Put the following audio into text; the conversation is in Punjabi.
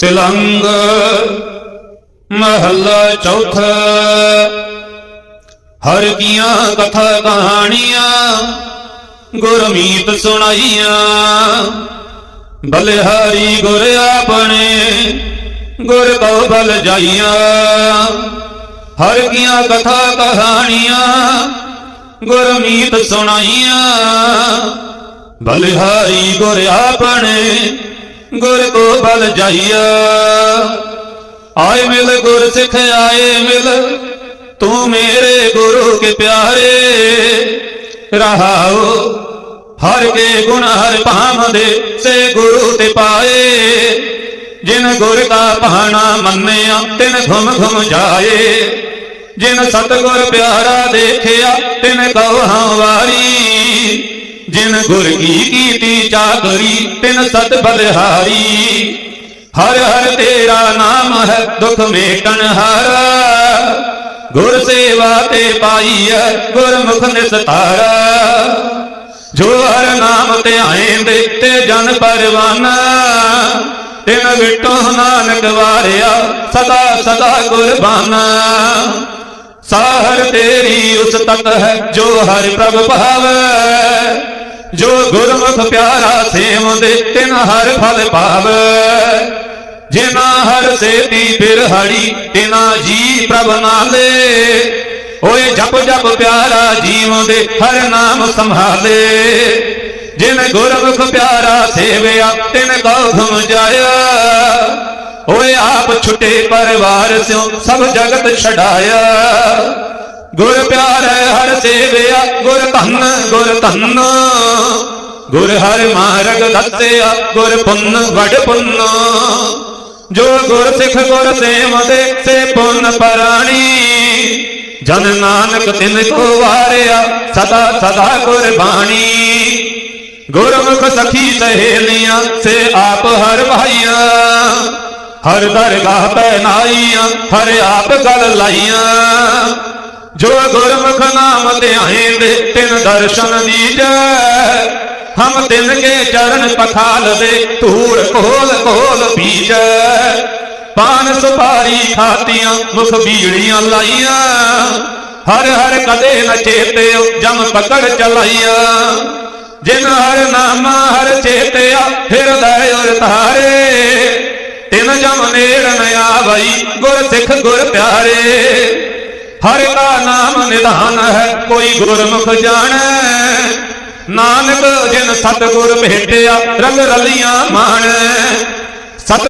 ਤਿਲੰਗ ਮਹੱਲਾ ਚੌਥਾ। ਹਰ ਕੀਆਂ ਕਥਾ ਕਹਾਣੀਆਂ, ਗੁਰਮੀਤ ਸੁਣਾਈਆਂ। ਬਲਿਹਾਰੀ ਗੁਰ ਆਪਣੇ, ਗੁਰ ਕਉ ਬਲ ਜਾਈਆਂ। ਹਰ ਕੀਆਂ ਕਥਾ ਕਹਾਣੀਆਂ, ਗੁਰਮੀਤ ਸੁਣਾਈਆਂ। ਬਲਿਹਾਰੀ ਗੁਰ ਆਪਣੇ ਗੁਰ ਕੋ ਜਾਈਆ। ਆਏ ਮਿਲ ਗੁਰ ਸਿੱਖ, ਆਏ ਮਿਲ। ਤੂੰ ਮੇਰੇ ਗੁਰੂ ਕੇ ਪਿਆਰੇ। ਰਹਾਓ ਹਰ ਕੇ ਗੁਣ, ਹਰ ਭਾਮਦੇ ਸੇ ਗੁਰੂ ਤੇ ਪਾਏ। ਜਿਨ ਗੁਰ ਦਾ ਭਾਣਾ ਮੰਨਿਆ, ਤਿਨ ਘੁਮ ਘੁਮ ਜਾਏ। ਜਿਨ ਸਤਗੁਰ ਪਿਆਰਾ ਦੇਖਿਆ, ਤਿਨ ਕਉ ਹਾਂ ਵਾਰੀ। ਜਿਨ ਗੁਰ ਕੀ ਕੀਤੀ ਚਾਕਰੀ ਤਿਨ ਸਤ ਬਲਿਹਾਰੀ। ਹਰ ਹਰ ਤੇਰਾ ਨਾਮ ਹੈ, ਦੁਖ ਮੇਟਣ ਹਾਰਾ ਗੁਰ ਸੇਵਾ ਤੇ ਪਾਈ ਹੈ ਗੁਰਮੁਖ ਨਿਸਤਾਰਾ। ਜੋ ਹਰ ਨਾਮ ਧਿਆਏਂਦੇ ਤੇ ਜਨ ਪਰਵਾਨਾ। ਤਿਨ ਵਿਟੋ ਨਾਨਕ ਵਾਰਿਆ, ਸਦਾ ਸਦਾ ਗੁਰਬਾਨਾ। ਸਾਹਰ ਤੇਰੀ ਉਸ ਤਤ ਹੈ, ਜੋ ਹਰ ਪ੍ਰਭ ਭਾਵੈ। ਜੋ ਗੁਰਮੁਖ ਪਿਆਰਾ ਸੇਵੰਦੇ ਤਿਨ ਹਰ ਫਲ ਪਾਵੈ। ਜਿਨਾ ਹਰ ਸੇਤੀ ਬਿਰਹੜੀ ਤਿਨਾ ਜੀ ਪ੍ਰਭ ਨਾਲੇ। ਓਏ ਜਪ ਜਪ ਪਿਆਰਾ ਜੀਵੰਦੇ ਹਰ ਨਾਮ ਸੰਭਾਲੇ। ਜਿਨ ਗੁਰਮੁਖ ਪਿਆਰਾ ਸੇਵਿਆ, ਤਿਨ ਕਉ ਘੁਮ ਓਏ ਆਪ ਛੁਟੇ ਪਰਿਵਾਰ ਸਿਓ ਸਭ ਜਗਤ ਛਡਾਇਆ। ਗੁਰ ਪਿਆਰੇ ਹਰ ਸੇਵਿਆ, ਗੁਰ ਧੰਨ ਗੁਰ ਧੰਨ। ਗੁਰ ਹਰ ਮਾਰਗ ਦੱਸਿਆ, ਗੁਰ ਪੁੰਨ ਵਡ ਪੁੰਨ। ਜੋ ਗੁਰ ਸਿੱਖ ਗੁਰ ਸੇਵਦੇ ਸੇ ਪੁੰਨ ਪਰਾਣੀ। ਜਨ ਨਾਨਕ ਤਿਨ ਕੋ ਵਾਰਿਆ, ਸਦਾ ਸਦਾ ਗੁਰਬਾਣੀ ਗੁਰਮੁਖ ਸਖੀ ਸਹੇਲੀਆਂ, ਸੇ ਆਪ ਹਰ ਭਾਈਆਂ। ਹਰ ਦਰਗਾਹ ਪੈ ਨਾਈਆਂ, ਹਰ ਆਪ ਗਲ ਲਾਈਆਂ। ਜੋ ਗੁਰਮੁਖ ਨਾਮ ਧਿਆਏਂਦੇ ਤਿਨ ਦਰਸ਼ਨ ਦੀਜੈ। ਹਮ ਤਿਨ ਕੇ ਚਰਨ ਪਖਾਲ ਦੇ, ਧੂੜ ਕੋਲ ਕੋਲ ਪੀਜੈ। ਪਾਨ ਸੁਪਾਰੀ ਖਾਤੀਆਂ, ਮੁਖ ਬੀੜੀਆਂ ਲਾਈਆਂ। ਹਰ ਹਰ ਕਦੇ ਨ ਚੇਤਿਓ ਜਮ ਪਕੜ ਚਲਾਈਆਂ। ਜਿਨ ਹਰ ਨਾਮ ਹਰ ਚੇਤਿਆ ਹਿਰਦੈ ਉਰ ਧਾਰੇ। ਤਿਨ ਜਮ ਨੇੜ ਨ ਆਵਈ, ਗੁਰ ਸਿੱਖ ਗੁਰ ਪਿਆਰੇ। ਹਰ ਕਾ ਨਾਮ ਨਿਧਾਨ ਹੈ, ਕੋਈ ਗੁਰਮੁਖ ਜਾਣੈ। ਨਾਨਕ ਜਿਨ ਸਤਗੁਰ ਭੇਟਿਆ, ਰੰਗ ਰਲੀਆਂ ਮਾਣੈ।